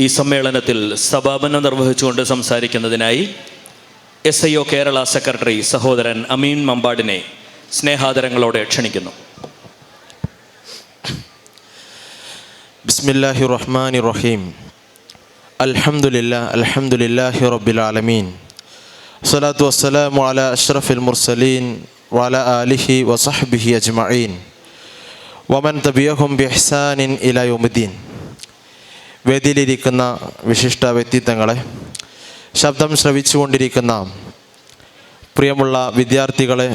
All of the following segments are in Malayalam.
ഈ സമ്മേളനത്തിൽ സഭാപനം നിർവഹിച്ചുകൊണ്ട് സംസാരിക്കുന്നതിനായി S I O Kerala secretary സഹോദരൻ അമീൻ മമ്പാടിനെ സ്നേഹാദരങ്ങളോടെ ക്ഷണിക്കുന്നു. ബിസ്മില്ലാഹി റഹ്മാൻ റഹീം അൽഹംദുലില്ലാ അൽഹംദുലില്ലാഹി റബ്ബിൽ ആലമീൻ സ്വലാത്തു വസ്സലാമു അല അഷ്റഫിൽ മുർസലീൻ വല ആലിഹി വസഹ്ബിഹി അജ്മഈൻ. വമൻ തബിയഹും ബിഹ്സാനിൻ ഇല വേദിയിലിരിക്കുന്ന വിശിഷ്ട വ്യക്തിത്വങ്ങളെ ശബ്ദം ശ്രവിച്ചുകൊണ്ടിരിക്കുന്ന പ്രിയമുള്ള വിദ്യാർത്ഥികളെ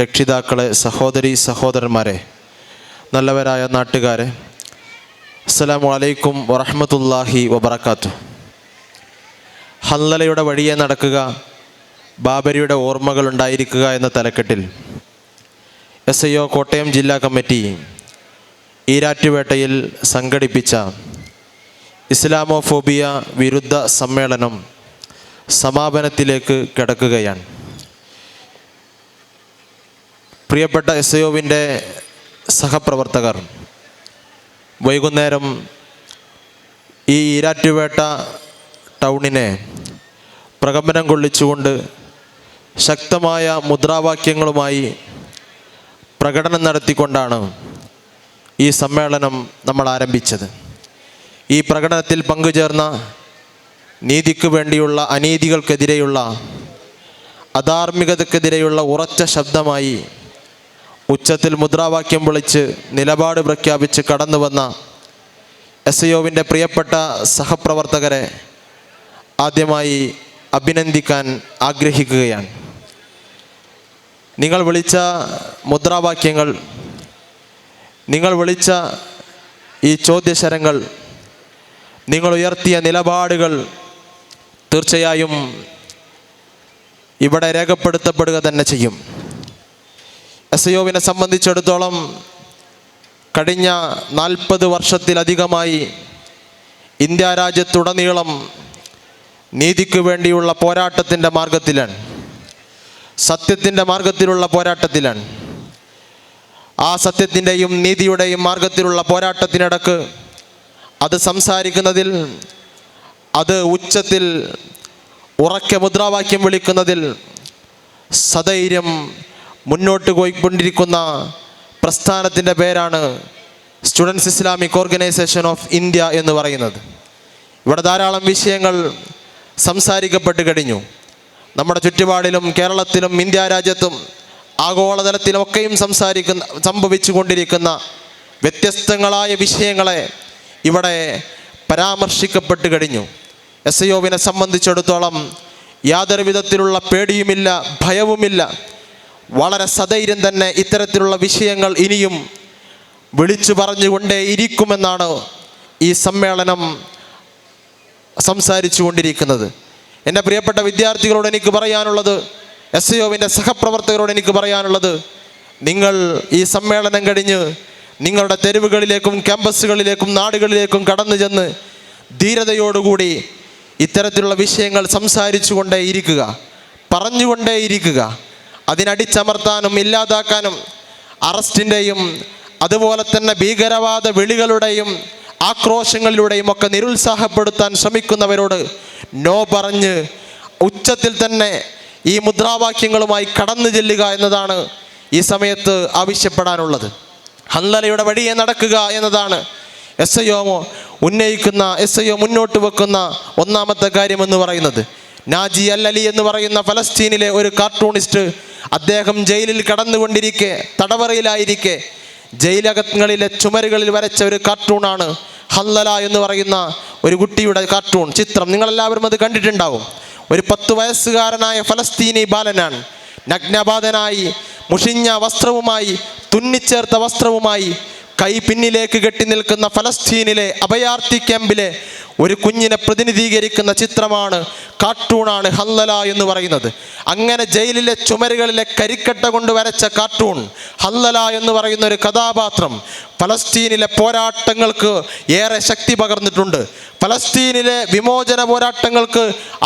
രക്ഷിതാക്കളെ സഹോദരി സഹോദരന്മാരെ നല്ലവരായ നാട്ടുകാരെ അസ്സലാമു അലൈക്കും വറഹമത്തല്ലാഹി വബർക്കാത്തു ഹല്ലലയുടെ വഴിയെ നടക്കുക ബാബരിയുടെ ഓർമ്മകൾ ഉണ്ടായിരിക്കുക എന്ന തലക്കെട്ടിൽ എസ് ഐ കോട്ടയം ജില്ലാ കമ്മിറ്റി ഈരാറ്റുപേട്ടയിൽ സംഘടിപ്പിച്ച ഇസ്ലാമോഫോബിയ വിരുദ്ധ സമ്മേളനം സമാപനത്തിലേക്ക് കിടക്കുകയാണ്. പ്രിയപ്പെട്ട എസ് ഒവിന്റെ സഹപ്രവർത്തകർ വൈകുന്നേരം ഈ ഈരാറ്റുപേട്ട ടൗണിനെ പ്രകമ്പനം കൊള്ളിച്ചുകൊണ്ട് ശക്തമായ മുദ്രാവാക്യങ്ങളുമായി പ്രകടനം നടത്തിക്കൊണ്ടാണ് ഈ സമ്മേളനം നമ്മൾ ആരംഭിച്ചത്. ഈ പ്രകടനത്തിൽ പങ്കുചേർന്ന നീതിക്ക് വേണ്ടിയുള്ള അനീതികൾക്കെതിരെയുള്ള അധാർമികതക്കെതിരെയുള്ള ഉറച്ച ശബ്ദമായി ഉച്ചത്തിൽ മുദ്രാവാക്യം വിളിച്ച് നിലപാട് പ്രഖ്യാപിച്ച് കടന്നു വന്ന എസ് ഐഒവിന്റെ പ്രിയപ്പെട്ട സഹപ്രവർത്തകരെ ആദ്യമായി അഭിനന്ദിക്കാൻ ആഗ്രഹിക്കുകയാണ്. നിങ്ങൾ വിളിച്ച മുദ്രാവാക്യങ്ങൾ നിങ്ങൾ വിളിച്ച ഈ ചോദ്യശരങ്ങൾ നിങ്ങൾ ഉയർത്തിയ നിലപാടുകൾ തീർച്ചയായും ഇവിടെ രേഖപ്പെടുത്തപ്പെടുക തന്നെ ചെയ്യും. എസ് ഐഒവിനെ സംബന്ധിച്ചിടത്തോളം കഴിഞ്ഞ നാൽപ്പത് വർഷത്തിലധികമായി ഇന്ത്യ രാജ്യത്തുടനീളം നീതിക്ക് വേണ്ടിയുള്ള പോരാട്ടത്തിന്റെ മാർഗത്തിലാണ് സത്യത്തിന്റെ മാർഗത്തിലുള്ള പോരാട്ടത്തിലാണ്. ആ സത്യത്തിന്റെയും നീതിയുടെയും മാർഗത്തിലുള്ള പോരാട്ടത്തിനിടക്ക് അത് സംസാരിക്കുന്നതിൽ അത് ഉച്ചത്തിൽ ഉറക്കെ മുദ്രാവാക്യം വിളിക്കുന്നതിൽ സധൈര്യം മുന്നോട്ട് പോയിക്കൊണ്ടിരിക്കുന്ന പ്രസ്ഥാനത്തിന്റെ പേരാണ് students Islamic organisation of India എന്ന് പറയുന്നത്. ഇവിടെ ധാരാളം വിഷയങ്ങൾ സംസാരിക്കപ്പെട്ട് കഴിഞ്ഞു. നമ്മുടെ ചുറ്റുപാടിലും കേരളത്തിലും ഇന്ത്യ രാജ്യത്തും ആഗോളതലത്തിലൊക്കെയും സംസാരിക്കുന്ന സംഭവിച്ചു കൊണ്ടിരിക്കുന്ന വ്യത്യസ്തങ്ങളായ വിഷയങ്ങളെ ഇവിടെ പരാമർശിക്കപ്പെട്ട് കഴിഞ്ഞു. എസ് ഐ ഒവിനെ സംബന്ധിച്ചിടത്തോളം യാതൊരു വിധത്തിലുള്ള പേടിയുമില്ല ഭയവുമില്ല. വളരെ സധൈര്യം തന്നെ ഇത്തരത്തിലുള്ള വിഷയങ്ങൾ ഇനിയും വിളിച്ചു പറഞ്ഞുകൊണ്ടേ ഇരിക്കുമെന്നാണ് ഈ സമ്മേളനം സംസാരിച്ചു കൊണ്ടിരിക്കുന്നത്. എന്റെ പ്രിയപ്പെട്ട വിദ്യാർത്ഥികളോട് എനിക്ക് പറയാനുള്ളത് എസ് ഐ ഒവിന്റെ സഹപ്രവർത്തകരോട് എനിക്ക് പറയാനുള്ളത് നിങ്ങൾ ഈ സമ്മേളനം കഴിഞ്ഞ് നിങ്ങളുടെ തെരുവുകളിലേക്കും ക്യാമ്പസുകളിലേക്കും നാടുകളിലേക്കും കടന്നു ചെന്ന് ധീരതയോടുകൂടി ഇത്തരത്തിലുള്ള വിഷയങ്ങൾ സംസാരിച്ചു കൊണ്ടേ ഇരിക്കുക പറഞ്ഞുകൊണ്ടേ ഇരിക്കുക അതിനടിച്ചമർത്താനും ഇല്ലാതാക്കാനും അറസ്റ്റിന്റെയും അതുപോലെ തന്നെ ഭീകരവാദ വിളികളുടെയും ആക്രോശങ്ങളിലൂടെയും ഒക്കെ നിരുത്സാഹപ്പെടുത്താൻ ശ്രമിക്കുന്നവരോട് നോ പറഞ്ഞ് ഉച്ചത്തിൽ തന്നെ ഈ മുദ്രാവാക്യങ്ങളുമായി കടന്നു ചെല്ലുക എന്നതാണ് ഈ സമയത്ത് ആവശ്യപ്പെടാനുള്ളത്. ഹന്നലയുടെ വഴിയെ നടക്കുക എന്നതാണ്. എസ് ഐ ഉന്നയിക്കുന്ന എസ് ഐ ഒ മുന്നോട്ട് വെക്കുന്ന ഒന്നാമത്തെ കാര്യം എന്ന് പറയുന്നത്. നാജി അൽ അലി എന്ന് പറയുന്ന ഫലസ്തീനിലെ ഒരു കാർട്ടൂണിസ്റ്റ് അദ്ദേഹം ജയിലിൽ കടന്നുകൊണ്ടിരിക്കെ തടവറയിലായിരിക്കെ ജയിലകങ്ങളിലെ ചുമരുകളിൽ വരച്ച ഒരു കാർട്ടൂണാണ് ഹല്ലല എന്ന് പറയുന്ന ഒരു കുട്ടിയുടെ കാർട്ടൂൺ ചിത്രം. നിങ്ങളെല്ലാവരും അത് കണ്ടിട്ടുണ്ടാവും. ഒരു പത്ത് വയസ്സുകാരനായ ഫലസ്തീനി ബാലനാണ്. നഗ്നബാധനായി മുഷിഞ്ഞ വസ്ത്രവുമായി തുന്നിച്ചേർത്ത വസ്ത്രവുമായി കൈ പിന്നിലേക്ക് കെട്ടി നിൽക്കുന്ന ഫലസ്തീനിലെ അഭയാർത്ഥി ക്യാമ്പിലെ ഒരു കുഞ്ഞിനെ പ്രതിനിധീകരിക്കുന്ന ചിത്രമാണ് കാർട്ടൂണാണ് ഹല്ലല എന്ന് പറയുന്നത്. അങ്ങനെ ജയിലിലെ ചുമരുകളിലെ കരിക്കട്ട കൊണ്ട് വരച്ച കാർട്ടൂൺ ഹല്ലല എന്ന് പറയുന്ന ഒരു കഥാപാത്രം ഫലസ്തീനിലെ പോരാട്ടങ്ങൾക്ക് ഏറെ ശക്തി പകർന്നിട്ടുണ്ട്. ഫലസ്തീനിലെ വിമോചന പോരാട്ടങ്ങൾക്ക്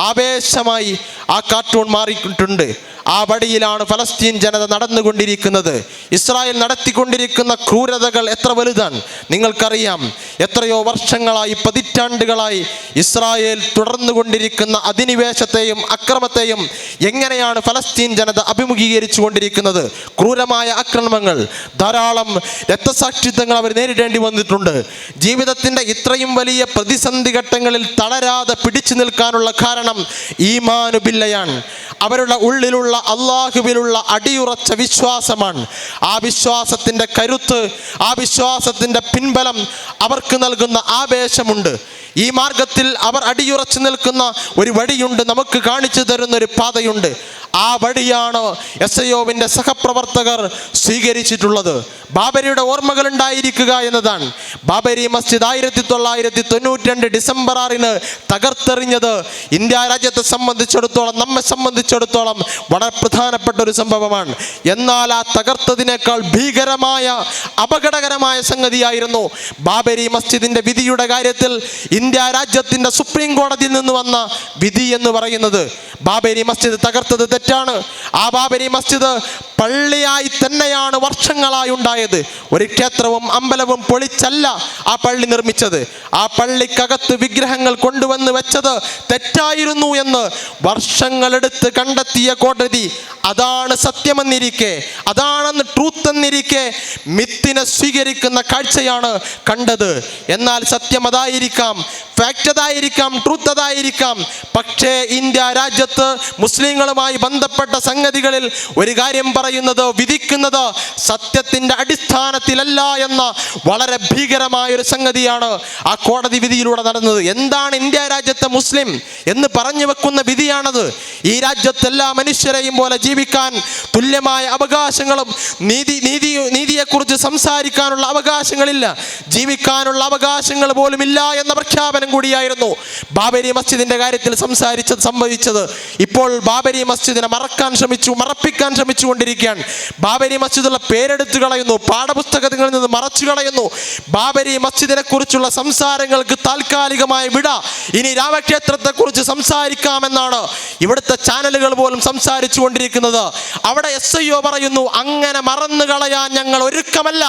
ആവേശമായി ആ കാർട്ടൂൺ മാറിയിട്ടുണ്ട്. ആ വഴിയിലാണ് ഫലസ്തീൻ ജനത നടന്നുകൊണ്ടിരിക്കുന്നത്. ഇസ്രായേൽ നടത്തിക്കൊണ്ടിരിക്കുന്ന ക്രൂരതകൾ എത്ര വലുതാണ്? നിങ്ങൾക്കറിയാം. എത്രയോ വർഷങ്ങളായി പതിറ്റാണ്ടുകളായി ഇസ്രായേൽ തുടർന്നുകൊണ്ടിരിക്കുന്ന അധിനിവേശത്തെയും അക്രമത്തെയും എങ്ങനെയാണ് ഫലസ്തീൻ ജനത അഭിമുഖീകരിച്ചു കൊണ്ടിരിക്കുന്നത് ക്രൂരമായ ആക്രമണങ്ങൾ ധാരാളം രക്തസാക്ഷിത്വങ്ങൾ അവർ നേരിടേണ്ടി വന്നിട്ടുണ്ട്. ജീവിതത്തിന്റെ ഇത്രയും വലിയ പ്രതിസന്ധി ഘട്ടങ്ങളിൽ തളരാതെ പിടിച്ചു നിൽക്കാനുള്ള കാരണം ഈമാനുബില്ലയാണ്. അവരുടെ ഉള്ളിലുള്ള അള്ളാഹുവിലുള്ള അടിയുറച്ച വിശ്വാസമാണ്. ആ വിശ്വാസത്തിന്റെ കരുത്ത് ആ വിശ്വാസത്തിന്റെ പിൻബലം അവർക്ക് നൽകുന്ന ആവേശമുണ്ട്. ഈ മാർഗത്തിൽ അവർ അടിയുറച്ചു നിൽക്കുന്ന ഒരു വഴിയുണ്ട് നമുക്ക് കാണിച്ചു തരുന്ന ഒരു പാതയുണ്ട്. ആ വഴിയാണ് എസ് ഐ സഹപ്രവർത്തകർ സ്വീകരിച്ചിട്ടുള്ളത്. ബാബരിയുടെ ഓർമ്മകൾ ഉണ്ടായിരിക്കുക എന്നതാണ്. ബാബരി മസ്ജിദ് ആയിരത്തി തൊള്ളായിരത്തി തൊണ്ണൂറ്റി രണ്ട് ഡിസംബർ ആറിന് തകർത്തെറിഞ്ഞത് ഇന്ത്യ രാജ്യത്തെ സംബന്ധിച്ചിടത്തോളം നമ്മെ സംബന്ധിച്ചിടത്തോളം വളരെ പ്രധാനപ്പെട്ട ഒരു സംഭവമാണ്. എന്നാൽ ആ തകർത്തതിനേക്കാൾ ഭീകരമായ അപകടകരമായ സംഗതിയായിരുന്നു ബാബരി മസ്ജിദിന്റെ വിധിയുടെ കാര്യത്തിൽ ഇന്ത്യ രാജ്യത്തിന്റെ സുപ്രീം കോടതിയിൽ നിന്ന് വന്ന വിധി എന്ന് പറയുന്നത്. ബാബരി മസ്ജിദ് തകർത്തത് തെറ്റാണ്. ആ ബാബരി മസ്ജിദ് പള്ളിയായി തന്നെയാണ് വർഷങ്ങളായി ഉണ്ടായത്. ഒരു ക്ഷേത്രവും അമ്പലവും പൊളിച്ചല്ല ആ പള്ളി നിർമ്മിച്ചത്. ആ പള്ളിക്കകത്ത് വിഗ്രഹങ്ങൾ കൊണ്ടുവന്ന് വെച്ചത് തെറ്റായിരുന്നു എന്ന് വർഷങ്ങളെടുത്ത് കണ്ടെത്തിയ കോടതി. അതാണ് സത്യമെന്നിരിക്കെ അതാണെന്ന് ട്രൂത്ത് എന്നിരിക്കെ മിത്തിനെ സ്വീകരിക്കുന്ന കാഴ്ചയാണ് കണ്ടത്. എന്നാൽ സത്യം അതായിരിക്കാം. ഫാക്ട് അതായിരിക്കാം ട്രൂത്ത് അതായിരിക്കാം. പക്ഷേ ഇന്ത്യ രാജ്യത്ത് മുസ്ലിങ്ങളുമായി ബന്ധപ്പെട്ട സംഗതികളിൽ ഒരു കാര്യം പറയുന്നത് വിധിക്കുന്നത് സത്യത്തിന്റെ അടിസ്ഥാനത്തിലല്ല എന്ന വളരെ ഭീകരമായ ഒരു സംഗതിയാണ് ആ കോടതി വിധിയിലൂടെ നടന്നത്. എന്താണ് ഇന്ത്യ രാജ്യത്തെ മുസ്ലിം എന്ന് പറഞ്ഞു വെക്കുന്ന വിധിയാണത്? ഈ രാജ്യത്ത് എല്ലാ മനുഷ്യരെയും പോലെ ജീവിക്കാൻ തുല്യമായ അവകാശങ്ങളും നീതി നീതി നീതിയെക്കുറിച്ച് സംസാരിക്കാനുള്ള അവകാശങ്ങളില്ല. ജീവിക്കാനുള്ള അവകാശങ്ങൾ പോലും ഇല്ല എന്ന പ്രഖ്യാപനം കൂടിയായിരുന്നു. ബാബരി മസ്ജിദിന്റെ കാര്യത്തിൽ സംസാരിച്ചത് സംഭവിച്ചത് ഇപ്പോൾ ബാബരി മസ്ജിദിനെ മറക്കാൻ ശ്രമിച്ചു മറപ്പിക്കാൻ ശ്രമിച്ചു കൊണ്ടിരിക്കുകയാണ് ബാബരി മസ്ജിദുള്ള പേരെടുത്തു കളയുന്നു പാഠപുസ്തകങ്ങളിൽ നിന്ന് മറച്ചു കളയുന്നു. ബാബരി മസ്ജിദിനെ കുറിച്ചുള്ള സംസാരങ്ങൾക്ക് താൽക്കാലികമായ വിട. ഇനി രാമക്ഷേത്രത്തെ കുറിച്ച് സംസാരിക്കാമെന്നാണ് ഇവിടുത്തെ ചാനലുകൾ പോലും സംസാരിച്ചു കൊണ്ടിരിക്കുന്നത് അവിടെ എസ് ഐ പറയുന്നു അങ്ങനെ മറന്നു കളയാൻ ഞങ്ങൾ ഒരുക്കമല്ല.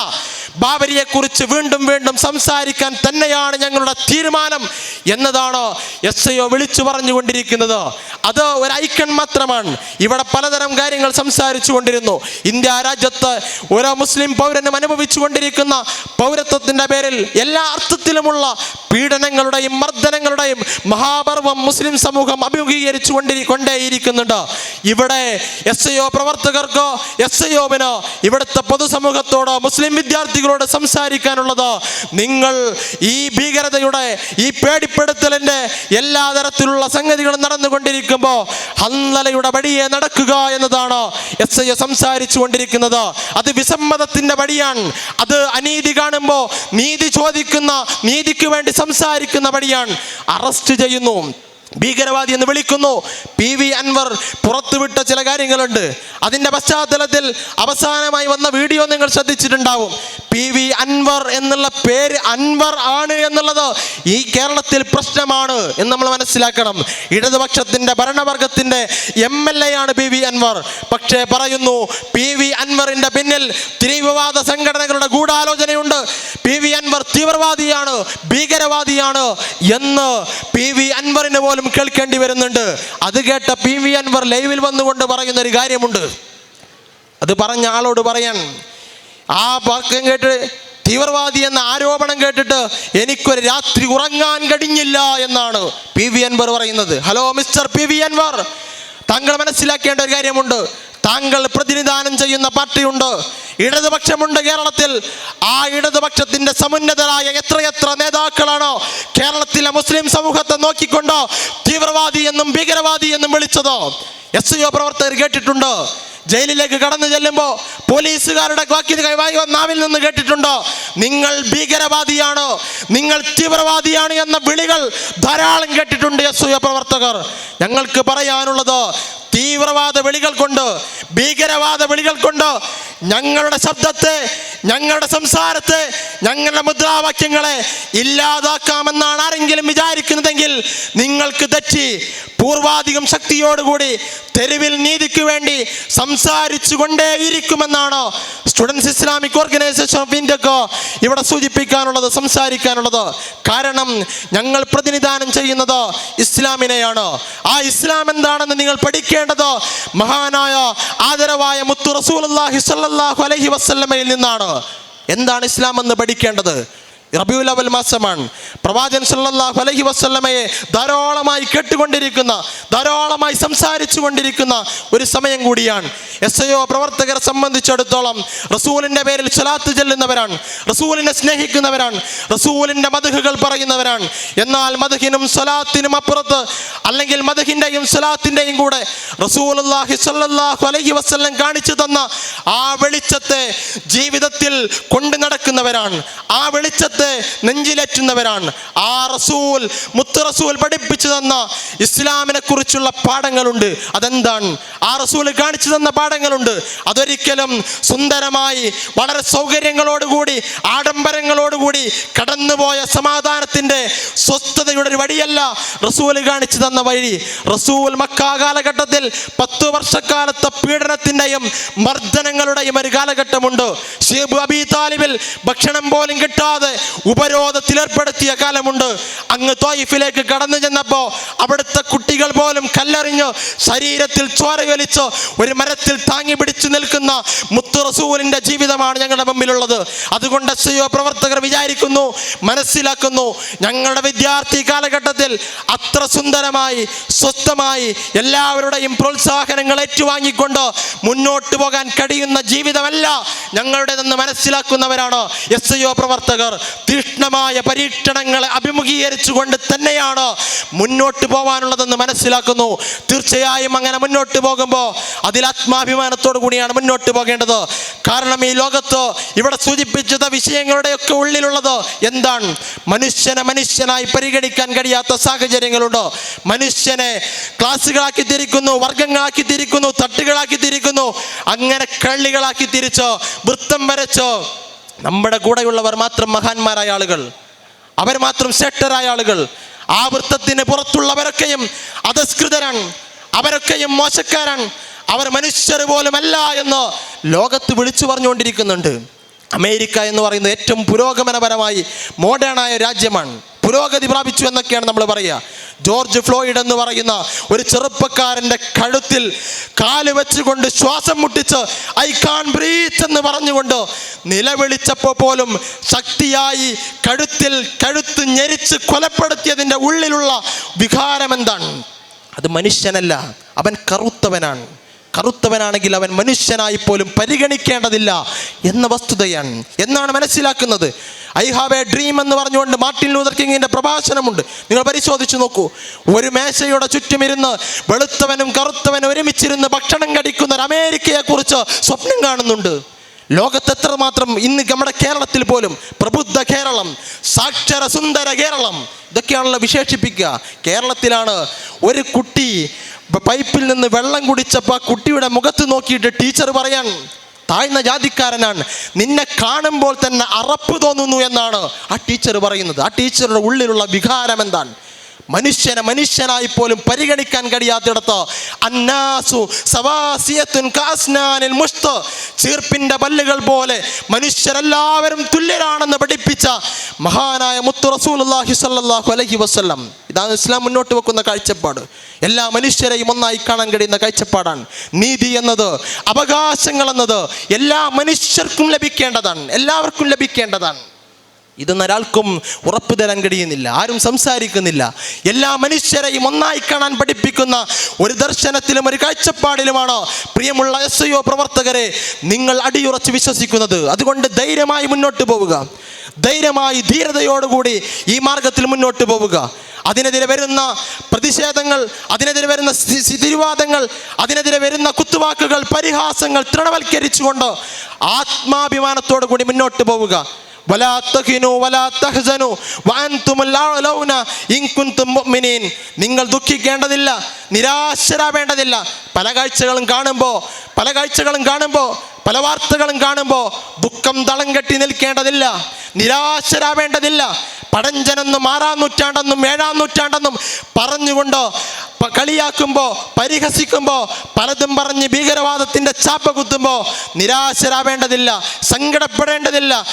ബാബരിയെ കുറിച്ച് വീണ്ടും വീണ്ടും സംസാരിക്കാൻ തന്നെയാണ് ഞങ്ങളുടെ തീരുമാനം. എന്നതാണ് എസ് ഐ വിളിച്ചു പറഞ്ഞുകൊണ്ടിരിക്കുന്നത്. അത് ഒരു ഐക്കൺ മാത്രമാണ്. ഇവിടെ പലതരം കാര്യങ്ങൾ സംസാരിച്ചു കൊണ്ടിരുന്നു. ഇന്ത്യ രാജ്യത്ത് ഓരോ മുസ്ലിം പൗരനും അനുഭവിച്ചു കൊണ്ടിരിക്കുന്ന പൗരത്വത്തിന്റെ പേരിൽ എല്ലാ അർത്ഥത്തിലുമുള്ള പീഡനങ്ങളുടെയും മർദ്ദനങ്ങളുടെയും മഹാപർവം മുസ്ലിം സമൂഹം അഭിമുഖീകരിച്ചു കൊണ്ടേയിരിക്കുന്നുണ്ട്. ഇവിടെ എസ് ഐ ഒ പ്രവർത്തകർക്കോ എസ് ഐ ഒവിനോ ഇവിടുത്തെ പൊതുസമൂഹത്തോട് മുസ്ലിം വിദ്യാർത്ഥികളോട് സംസാരിക്കാനുള്ളത് നിങ്ങൾ ഈ ഭീകരതയുടെ ഈ പേടിപ്പെടുത്തലിന്റെ എല്ലാ തരത്തിലുള്ള സംഗതികളും നടന്നുകൊണ്ടിരിക്കുമ്പോൾ ഹന്നലയുടെ പടിയെ നടക്കുക എന്നതാണ് എസ് ഐ സംസാരിച്ചു കൊണ്ടിരിക്കുന്നത് അത് വിസമ്മതത്തിന്റെ പടിയാണ് അത് അനീതി കാണുമ്പോൾ നീതി ചോദിക്കുന്ന നീതിക്ക് വേണ്ടി സംസാരിക്കുന്ന പടിയാണ് അറസ്റ്റ് ചെയ്യുന്നു. ഭീകരവാദി എന്ന് വിളിക്കുന്നു. പി വി അൻവർ പുറത്തുവിട്ട ചില കാര്യങ്ങളുണ്ട്. അതിന്റെ പശ്ചാത്തലത്തിൽ അവസാനമായി വന്ന വീഡിയോ നിങ്ങൾ ശ്രദ്ധിച്ചിട്ടുണ്ടാവും. പി വി അൻവർ എന്നുള്ള പേര് അൻവർ ആണ് എന്നുള്ളത് ഈ കേരളത്തിൽ പ്രശ്നമാണ് എന്ന് നമ്മൾ മനസ്സിലാക്കണം. ഇടതുപക്ഷത്തിന്റെ ഭരണവർഗത്തിന്റെ എം എൽ എ ആണ് പി വി അൻവർ. പക്ഷേ പറയുന്നു പി വി അൻവറിന്റെ പിന്നിൽ തീവ്രവാദ സംഘടനകളുടെ ഗൂഢാലോചനയുണ്ട്. പി വി അൻവർ തീവ്രവാദിയാണ് ഭീകരവാദിയാണ് എന്ന് പി വി അൻവറിന് പോലും കേൾക്കേണ്ടി വരുന്നുണ്ട്. അത് കേട്ട പി വി അൻവർ ലൈവിൽ വന്നുകൊണ്ട് പറയുന്ന ഒരു കാര്യമുണ്ട്. അത് പറഞ്ഞ ആളോട് പറയാൻ ആ വാക്യം കേട്ട് തീവ്രവാദി എന്ന ആരോപണം കേട്ടിട്ട് എനിക്കൊരു രാത്രി ഉറങ്ങാൻ കഴിഞ്ഞില്ല എന്നാണ് പി വി അൻവർ പറയുന്നത്. Hello mister P V Anwar താങ്കൾ മനസ്സിലാക്കേണ്ട ഒരു കാര്യമുണ്ട്. താങ്കൾ പ്രതിനിധാനം ചെയ്യുന്ന പാർട്ടിയുണ്ട്. ഇടതുപക്ഷമുണ്ട് കേരളത്തിൽ. ആ ഇടതുപക്ഷത്തിന്റെ സമുന്നതരായ എത്രയെത്ര നേതാക്കളാണോ കേരളത്തിലെ മുസ്ലിം സമൂഹത്തെ നോക്കിക്കൊണ്ട് തീവ്രവാദി എന്നും ഭീകരവാദി എന്നും വിളിച്ചതോ? എസ് ഒ പ്രവർത്തകർ കേട്ടിട്ടുണ്ട്. ജയിലിലേക്ക് കടന്നു ചെല്ലുമ്പോൾ പോലീസുകാരുടെ വാക്കി കൈവായി നാവിൽ നിന്ന് കേട്ടിട്ടുണ്ടോ? നിങ്ങൾ ഭീകരവാദിയാണ്? നിങ്ങൾ തീവ്രവാദിയാണ് എന്ന വിളികൾ ധാരാളം കേട്ടിട്ടുണ്ട് എസ് പ്രവർത്തകർ. ഞങ്ങൾക്ക് പറയാനുള്ളത് തീവ്രവാദ വിളികൾ കൊണ്ട് ഭീകരവാദ വിളികൾ കൊണ്ട് ഞങ്ങളുടെ ശബ്ദത്തെ ഞങ്ങളുടെ സംസാരത്തെ ഞങ്ങളുടെ മുദ്രാവാക്യങ്ങളെ ഇല്ലാതാക്കാമെന്നാണ് ആരെങ്കിലും വിചാരിക്കുന്നതെങ്കിൽ നിങ്ങൾക്ക് തെറ്റി പൂർവാധികം ശക്തിയോടുകൂടി തെരുവിൽ നീതിക്ക് വേണ്ടി സംസാരിച്ചു കൊണ്ടേയിരിക്കുമെന്നാണ് സ്റ്റുഡൻസ് ഇസ്ലാമിക് ഓർഗനൈസേഷൻ ഓഫ് ഇന്ത്യയ്ക്ക് ഇവിടെ സൂചിപ്പിക്കാനുള്ളത് സംസാരിക്കാനുള്ളത്. കാരണം ഞങ്ങൾ പ്രതിനിധാനം ചെയ്യുന്നത് ഇസ്ലാമിനെയാണ്. ആ ഇസ്ലാം എന്താണെന്ന് നിങ്ങൾ പഠിക്കേണ്ടത് മഹാനായ ആദരവായ മുത്തു അലഹി അലൈഹി വസല്ലമയിൽ നിന്നാണ്. എന്താണ് ഇസ്ലാം എന്ന് പഠിക്കേണ്ടത്? റബിയുൽ മാസമാണ്. പ്രവാചൻ സല്ലല്ലാഹു അലൈഹി വസല്ലമയെ ധാരാളമായി കേട്ടുകൊണ്ടിരിക്കുന്ന ധാരാളമായി സംസാരിച്ചു കൊണ്ടിരിക്കുന്ന ഒരു സമയം കൂടിയാണ്. എസ് ഐ പ്രവർത്തകരെ സംബന്ധിച്ചിടത്തോളം റസൂലിന്റെ പേരിൽ സ്വലാത്ത് ചെല്ലുന്നവരാണ് റസൂലിനെ സ്നേഹിക്കുന്നവരാണ് റസൂലിന്റെ മധുഹുകൾ പറയുന്നവരാണ്. എന്നാൽ മധുഹിനും സ്വലാത്തിനും അപ്പുറത്ത് അല്ലെങ്കിൽ മധുഹിന്റെയും സ്വലാത്തിന്റെയും കൂടെ റസൂലുള്ളാഹി സല്ലല്ലാഹു അലൈഹി വസല്ലം കാണിച്ചു തന്ന ആ വെളിച്ചത്തെ ജീവിതത്തിൽ കൊണ്ടു നടക്കുന്നവരാണ്. ആ വെളിച്ചത്തെ നെഞ്ചിലേറ്റുന്നവരാണ്. ആ റസൂൽ മുത്ത് റസൂൽ പഠിപ്പിച്ചു തന്ന ഇസ്ലാമിനെ കുറിച്ചുള്ള പാഠങ്ങളുണ്ട്. അതെന്താണ്? ആ റസൂൽ കാണിച്ചു തന്ന പാഠങ്ങളുണ്ട്. അതൊരിക്കലും സുന്ദരമായി വളരെ സൗകര്യങ്ങളോടുകൂടി ആഡംബരങ്ങളോടുകൂടി കടന്നുപോയ സമാധാനത്തിന്റെ സ്വസ്ഥതയുടെ ഒരു വഴിയല്ല റസൂൽ കാണിച്ചു തന്ന വഴി. റസൂൽ മക്ക കാലഘട്ടത്തിൽ പത്തു വർഷക്കാലത്തെ പീഡനത്തിന്റെയും മർദ്ദനങ്ങളുടെയും ഒരു കാലഘട്ടമുണ്ട്. ഷേബ് അബി താലിബിൽ ഭക്ഷണം പോലും കിട്ടാതെ ഉപരോധത്തിൽ ഏർപ്പെടുത്തിയ കാലമുണ്ട്. അങ്ങ് തോയിഫിലേക്ക് കടന്നു ചെന്നപ്പോ അവിടുത്തെ കുട്ടികൾ പോലും കല്ലെറിഞ്ഞ് ശരീരത്തിൽ ചോരയൊലിച്ച് ഒരു മരത്തിൽ താങ്ങി പിടിച്ചു നിൽക്കുന്ന മുത്തുറസൂലിന്റെ ജീവിതമാണ് ഞങ്ങളുടെ മുമ്പിലുള്ളത്. അതുകൊണ്ട് സിഒ പ്രവർത്തകർ വിചാരിക്കുന്നു മനസ്സിലാക്കുന്നു ഞങ്ങളുടെ വിദ്യാർത്ഥി കാലഘട്ടത്തിൽ അത്ര സുന്ദരമായി സ്വസ്ഥമായി എല്ലാവരുടെയും പ്രോത്സാഹനങ്ങൾ ഏറ്റുവാങ്ങിക്കൊണ്ട് മുന്നോട്ട് പോകാൻ കഴിയുന്ന ജീവിതമല്ല ഞങ്ങളുടേതെന്ന് മനസ്സിലാക്കുന്നവരാണ് എസ് ഐ പ്രവർത്തകർ. തീഷ്ണമായ പരീക്ഷണങ്ങളെ അഭിമുഖീകരിച്ചുകൊണ്ട് തന്നെയാണ് മുന്നോട്ട് പോകാനുള്ളതെന്ന് മനസ്സിലാക്കുന്നു. തീർച്ചയായും അങ്ങനെ മുന്നോട്ട് പോകുമ്പോൾ അതിൽ ആത്മാഭിമാനത്തോടു കൂടിയാണ് മുന്നോട്ട് പോകേണ്ടത്. കാരണം ഈ ലോകത്ത് ഇവിടെ സൂചിപ്പിച്ചത് വിഷയങ്ങളുടെയൊക്കെ ഉള്ളിലുള്ളത് എന്താണ്? മനുഷ്യനെ മനുഷ്യനായി പരിഗണിക്കാൻ കഴിയാത്ത സാഹചര്യങ്ങളുണ്ട്. മനുഷ്യനെ ക്ലാസ്സുകളാക്കി തിരിക്കുന്നു വർഗങ്ങളാക്കി തിരിക്കുന്നു തട്ടുകളാക്കി തിരിക്കുന്നു. അങ്ങനെ കള്ളികളാക്കി തിരിച്ചോ വൃത്തം വരച്ച് നമ്മുടെ കൂടെയുള്ളവർ മാത്രം മഹാന്മാരായ ആളുകൾ. അവർ മാത്രം ശ്രേഷ്ഠരായ ആളുകൾ. ആ വൃത്തത്തിന് പുറത്തുള്ളവരൊക്കെയും അധസ്കൃതരാണ്. അവരൊക്കെയും മോശക്കാരാണ്. അവർ മനുഷ്യർ പോലുമല്ല എന്ന് ലോകത്ത് വിളിച്ചു പറഞ്ഞുകൊണ്ടിരിക്കുന്നുണ്ട്. അമേരിക്ക എന്ന് പറയുന്നത് ഏറ്റവും പുരോഗമനപരമായി മോഡേണായ രാജ്യമാണ്. പുരോഗതി പ്രാപിച്ചു എന്നൊക്കെയാണ് നമ്മൾ പറയുക. ജോർജ് ഫ്ലോയിഡ് എന്ന് പറയുന്ന ഒരു ചെറുപ്പക്കാരന്റെ കഴുത്തിൽ കാൽ വെച്ചുകൊണ്ട് ശ്വാസം മുട്ടിച്ച് ഐ കാൺ ബ്രീത്ത് എന്ന് പറഞ്ഞുകൊണ്ട് നിലവിളിച്ചപ്പോൾ പോലും ശക്തിയായി കഴുത്തിൽ കഴുത്ത് ഞെരിച്ച് കൊലപ്പെടുത്തിയതിന്റെ ഉള്ളിലുള്ള വികാരം എന്താണ്? അത് മനുഷ്യനല്ല അവൻ കറുത്തവനാണ്. കറുത്തവനാണെങ്കിൽ അവൻ മനുഷ്യനായി പോലും പരിഗണിക്കേണ്ടതില്ല എന്ന വസ്തുതയാണ്. എന്നാണ് മനസ്സിലാക്കുന്നത്. ഐ ഹാവ് എ ഡ്രീം എന്ന് പറഞ്ഞുകൊണ്ട് മാർട്ടിൻ ലൂതർ കിങ്ങിന്റെ പ്രഭാഷണമുണ്ട്. നിങ്ങൾ പരിശോധിച്ച് നോക്കൂ. ഒരു മേശയുടെ ചുറ്റുമിരുന്ന് വെളുത്തവനും കറുത്തവനും ഒരുമിച്ചിരുന്ന് ഭക്ഷണം കടിക്കുന്ന ഒരു അമേരിക്കയെക്കുറിച്ച് സ്വപ്നം കാണുന്നുണ്ട്. ലോകത്ത് എത്രമാത്രം ഇന്ന് നമ്മുടെ കേരളത്തിൽ പോലും പ്രബുദ്ധ കേരളം സാക്ഷര സുന്ദര കേരളം ഇതൊക്കെയാണല്ലോ വിശേഷിപ്പിക്കുക. കേരളത്തിലാണ് ഒരു കുട്ടി പൈപ്പിൽ നിന്ന് വെള്ളം കുടിച്ചപ്പോൾ കുട്ടിയുടെ മുഖത്ത് നോക്കിയിട്ട് ടീച്ചർ പറയാൻ താഴ്ന്ന ജാതിക്കാരനാണ്. നിന്നെ കാണുമ്പോൾ തന്നെ അറപ്പ് തോന്നുന്നു എന്നാണ് ആ ടീച്ചർ പറയുന്നത്. ആ ടീച്ചറുടെ ഉള്ളിലുള്ള വികാരം എന്താണ്? മനുഷ്യനെ മനുഷ്യനായി പോലും പരിഗണിക്കാൻ കഴിയാത്തിടത്ത് അന്നാസു സവാസിയത്തുൻ പല്ലുകൾ പോലെ മനുഷ്യരെല്ലാവരും തുല്യരാണെന്ന് പഠിപ്പിച്ച മഹാനായ മുത്തു റസൂലുള്ളാഹി സല്ലാഹു അലൈഹി വസല്ലം ഇതാണ് ഇസ്ലാം മുന്നോട്ട് വെക്കുന്ന കാഴ്ചപ്പാട്. എല്ലാ മനുഷ്യരെയും ഒന്നായി കാണാൻ കഴിയുന്ന കാഴ്ചപ്പാടാണ്. നീതി എന്നത് അവകാശങ്ങൾ എന്നത് എല്ലാ മനുഷ്യർക്കും ലഭിക്കേണ്ടതാണ്. എല്ലാവർക്കും ലഭിക്കേണ്ടതാണ്. ഇതൊന്നും ഒരാൾക്കും ഉറപ്പ് തരാൻ കഴിയുന്നില്ല ആരും സംസാരിക്കുന്നില്ല. എല്ലാ മനുഷ്യരെയും ഒന്നായി കാണാൻ പഠിപ്പിക്കുന്ന ഒരു ദർശനത്തിലും ഒരു കാഴ്ചപ്പാടിലുമാണ് പ്രിയമുള്ള എസ് പ്രവർത്തകരെ നിങ്ങൾ അടിയുറച്ച് വിശ്വസിക്കുന്നത്. അതുകൊണ്ട് ധൈര്യമായി മുന്നോട്ട് പോവുക. ധൈര്യമായി ധീരതയോടുകൂടി ഈ മാർഗത്തിൽ മുന്നോട്ട് പോവുക. അതിനെതിരെ വരുന്ന പ്രതിഷേധങ്ങൾ അതിനെതിരെ വരുന്ന തിരുവാദങ്ങൾ അതിനെതിരെ വരുന്ന കുത്തുവാക്കുകൾ പരിഹാസങ്ങൾ തൃണവൽക്കരിച്ചുകൊണ്ട് ആത്മാഭിമാനത്തോടു കൂടി മുന്നോട്ട് പോവുക. നിങ്ങൾ ദുഃഖിക്കേണ്ടതില്ല നിരാശരാവേണ്ടതില്ല. പല കാഴ്ചകളും കാണുമ്പോൾ പല കാഴ്ചകളും കാണുമ്പോൾ പല വാർത്തകളും കാണുമ്പോൾ ദുഃഖം തളം കെട്ടി നിൽക്കേണ്ടതില്ല. നിരാശരാവേണ്ടതില്ല. പടഞ്ചനെന്നും ആറാം നൂറ്റാണ്ടെന്നും ഏഴാം നൂറ്റാണ്ടെന്നും പറഞ്ഞുകൊണ്ട് കളിയാക്കുമ്പോ പരിഹസിക്കുമ്പോ പലതും പറഞ്ഞ് ഭീകരവാദത്തിന്റെ ചാപ്പ കുത്തുമ്പോ നിരാശരാവേണ്ടതില്ല സങ്കടപ്പെടേണ്ടതില്ല.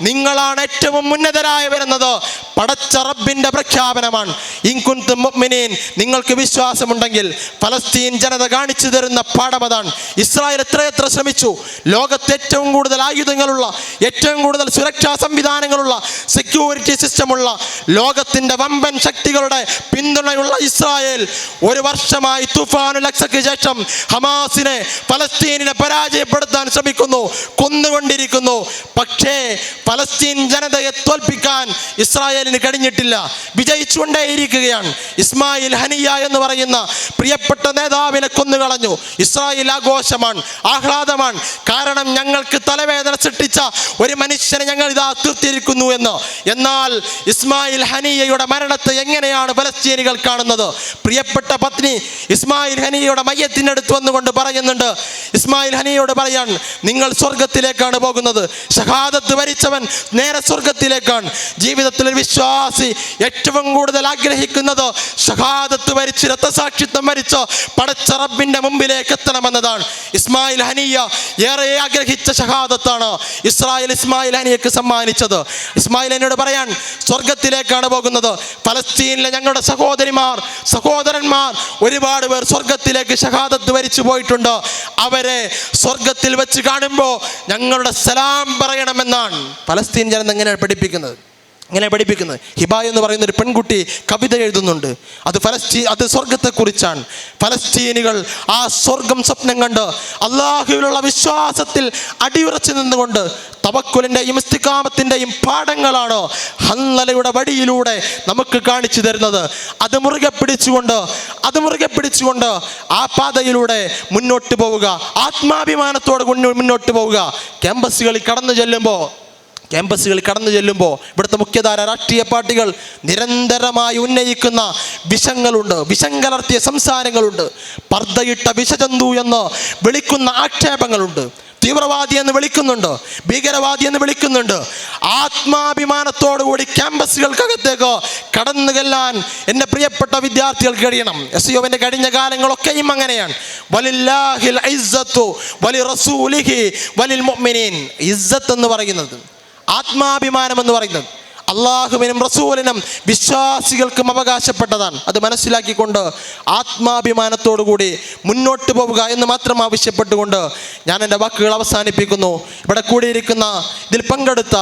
നിങ്ങളാണ് ഏറ്റവും ഉന്നതരായി വരുന്നത്. പടച്ച റബ്ബിന്റെ പ്രഖ്യാപനമാണ്. ഇൻകുന്തും മുഅ്മിനീൻ നിങ്ങൾക്ക് വിശ്വാസമുണ്ടെങ്കിൽ ഫലസ്തീൻ ജനത കാണിച്ചു തരുന്ന പാഠമതാണ് ഇസ്രായേൽ എത്രയെത്ര ശ്രമിച്ചു? ലോകത്ത് ഏറ്റവും കൂടുതൽ ആയുധങ്ങളുള്ള ഏറ്റവും കൂടുതൽ സുരക്ഷാ സംവിധാനങ്ങളുള്ള സെക്യൂരിറ്റി സിസ്റ്റമുള്ള ലോകത്തിന്റെ വമ്പൻ ശക്തികളുടെ പിന്തുണയുള്ള ഇസ്രായേൽ ഒരു വർഷമായി തുഫാനു ലക്ഷയ്ക്ക് ശേഷം ഹമാസിനെ ഫലസ്തീനിനെ പരാജയപ്പെടുത്താൻ ശ്രമിക്കുന്നു കൊന്നുകൊണ്ടിരിക്കുന്നു. പക്ഷേ ഫലസ്തീൻ ജനതയെ തോൽപ്പിക്കാൻ ഇസ്രായേലിന് കഴിഞ്ഞിട്ടില്ല. വിജയിച്ചുകൊണ്ടേയിരിക്കുകയാണ്. ഇസ്മായിൽ ഹനിയ എന്ന് പറയുന്ന പ്രിയപ്പെട്ട നേതാവിനെ കൊന്നുകളഞ്ഞു. ഇസ്രായേൽ ആഘോഷമാണ് ആഹ്ലാദമാണ്. കാരണം ഞങ്ങൾക്ക് തലവേദന സൃഷ്ടിച്ച ഒരു മനുഷ്യനെ ഞങ്ങൾ ഇതാ തീർത്തിരിക്കുന്നു എന്ന്. എന്നാൽ ഇസ്മായിൽ ഹനിയയുടെ മരണത്തെ എങ്ങനെയാണ് ഫലസ്തീനികൾ കാണുന്നത്. പ്രിയപ്പെട്ട പത്നി ഇസ്മായിൽ ഹനിയുടെ മയ്യത്തിനടുത്ത് വന്നുകൊണ്ട് പറയുന്നുണ്ട് ഇസ്മായിൽ ഹനിയോട് പറയാൻ നിങ്ങൾ സ്വർഗത്തിലേക്കാണ് പോകുന്നത്. ഷഹാദത്ത് വരിച്ചവൻ നേരെ സ്വർഗത്തിലേക്കാണ് ജീവിതത്തിൽ ഒരു വിശ്വാസി ഏറ്റവും കൂടുതൽ ആഗ്രഹിക്കുന്നത് ഷഹാദത്ത് വരിച്ച് രക്തസാക്ഷിത്വം വരിച്ച് പടച്ചറബിന്റെ മുമ്പിലേക്ക് എത്തണമെന്നതാണ്. ഇസ്മായിൽ ഹനിയ ഏറെ ആഗ്രഹിച്ച ഷഹാദത്താണ് ഇസ്രായേൽ ഇസ്മായിൽ ഹനിയക്ക് സമ്മാനിച്ചത്. ഇസ്മായിൽ ഹനിയോട് പറയാൻ സ്വർഗത്തിലേക്കാണ് പോകുന്നത്. ഫലസ്തീനിലെ ഞങ്ങളുടെ സഹോദരിമാർ സഹോദരന്മാർ ഒരുപാട് പേർ സ്വർഗത്തിലേക്ക് ഷഹാദത്ത് വരിച്ചു പോയിട്ടുണ്ട്. അവരെ സ്വർഗത്തിൽ വെച്ച് കാണുമ്പോൾ ഞങ്ങളുടെ സലാം പറയണമെന്നാണ് ഫലസ്തീൻ ജനത എങ്ങനെയാണ് പഠിപ്പിക്കുന്നത്? ഇങ്ങനെ പഠിപ്പിക്കുന്നത്. ഹിബ എന്ന് പറയുന്ന ഒരു പെൺകുട്ടി കവിത എഴുതുന്നുണ്ട്. അത് ഫലസ്തീൻ അത് സ്വർഗത്തെക്കുറിച്ചാണ് ഫലസ്തീനികൾ ആ സ്വർഗം സ്വപ്നം കണ്ട് അള്ളാഹുവിലുള്ള വിശ്വാസത്തിൽ അടിയുറച്ചു നിന്നുകൊണ്ട് തവക്കുലിന്റെയും ഇസ്തിക്കാമത്തിന്റെയും പാഠങ്ങളാണ് ഹന്നലയുടെ വടിയിലൂടെ നമുക്ക് കാണിച്ചു തരുന്നത്. അത് മുറുകെ പിടിച്ചുകൊണ്ട് അത് മുറുകെ പിടിച്ചുകൊണ്ട് ആ പാതയിലൂടെ മുന്നോട്ട് പോവുക. ആത്മാഭിമാനത്തോടെ മുന്നോട്ട് പോവുക. ക്യാമ്പസുകളിൽ കടന്നു ചെല്ലുമ്പോൾ ക്യാമ്പസുകളിൽ കടന്നു ചെല്ലുമ്പോൾ ഇവിടുത്തെ മുഖ്യധാര രാഷ്ട്രീയ പാർട്ടികൾ നിരന്തരമായി ഉന്നയിക്കുന്ന വിഷങ്ങളുണ്ട് വിഷം കലർത്തിയ സംസാരങ്ങളുണ്ട്. പർദ്ദയിട്ട വിഷജന്തു എന്ന് വിളിക്കുന്ന ആക്ഷേപങ്ങളുണ്ട്. തീവ്രവാദി എന്ന് വിളിക്കുന്നുണ്ട് ഭീകരവാദി എന്ന് വിളിക്കുന്നുണ്ട്. ആത്മാഭിമാനത്തോടുകൂടി ക്യാമ്പസുകൾക്കകത്തേക്ക് കടന്നു ചെല്ലാൻ എന്റെ പ്രിയപ്പെട്ട വിദ്യാർത്ഥികൾ കഴിയണം. എസ് യുവിന്റെ കഴിഞ്ഞ കാലങ്ങളൊക്കെയും അങ്ങനെയാണ്. വലില്ലാഹിൽ ഇസ്സത്തു വലി റസൂലിഹി വലിൽ മൊമിനീൻ ഇസ്സത്ത് എന്ന് പറയുന്നത്. ആത്മാഭിമാനം എന്ന് പറയുന്നത് അള്ളാഹുവിനും റസൂലിനും വിശ്വാസികൾക്കും അവകാശപ്പെട്ടതാണ്. അത് മനസ്സിലാക്കിക്കൊണ്ട് ആത്മാഭിമാനത്തോടു കൂടി മുന്നോട്ട് പോവുക എന്ന് മാത്രം ആവശ്യപ്പെട്ടുകൊണ്ട് ഞാൻ എന്റെ വാക്കുകൾ അവസാനിപ്പിക്കുന്നു. ഇവിടെ കൂടിയിരിക്കുന്ന ഇതിൽ പങ്കെടുത്ത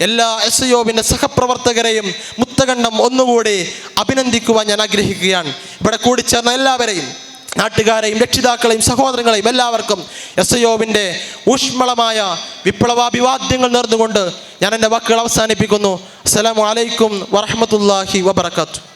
എല്ലാ എസ് ഒവിന്റെ സഹപ്രവർത്തകരെയും മുത്തകണ്ഠം ഒന്നുകൂടി അഭിനന്ദിക്കുവാൻ ഞാൻ ആഗ്രഹിക്കുകയാണ്. ഇവിടെ കൂടിച്ചേർന്ന എല്ലാവരെയും നാട്ടുകാരെയും രക്ഷിതാക്കളെയും സഹോദരങ്ങളെയും എല്ലാവർക്കും എസ് യോവിന്റെ ഊഷ്മളമായ വിപ്ലവാഭിവാദ്യങ്ങൾ നേർന്നുകൊണ്ട് ഞാൻ എന്റെ വാക്കുകൾ അവസാനിപ്പിക്കുന്നു. അസ്സലാമു അലൈക്കും വറഹമത്തല്ലാഹി വബർക്കാത്തു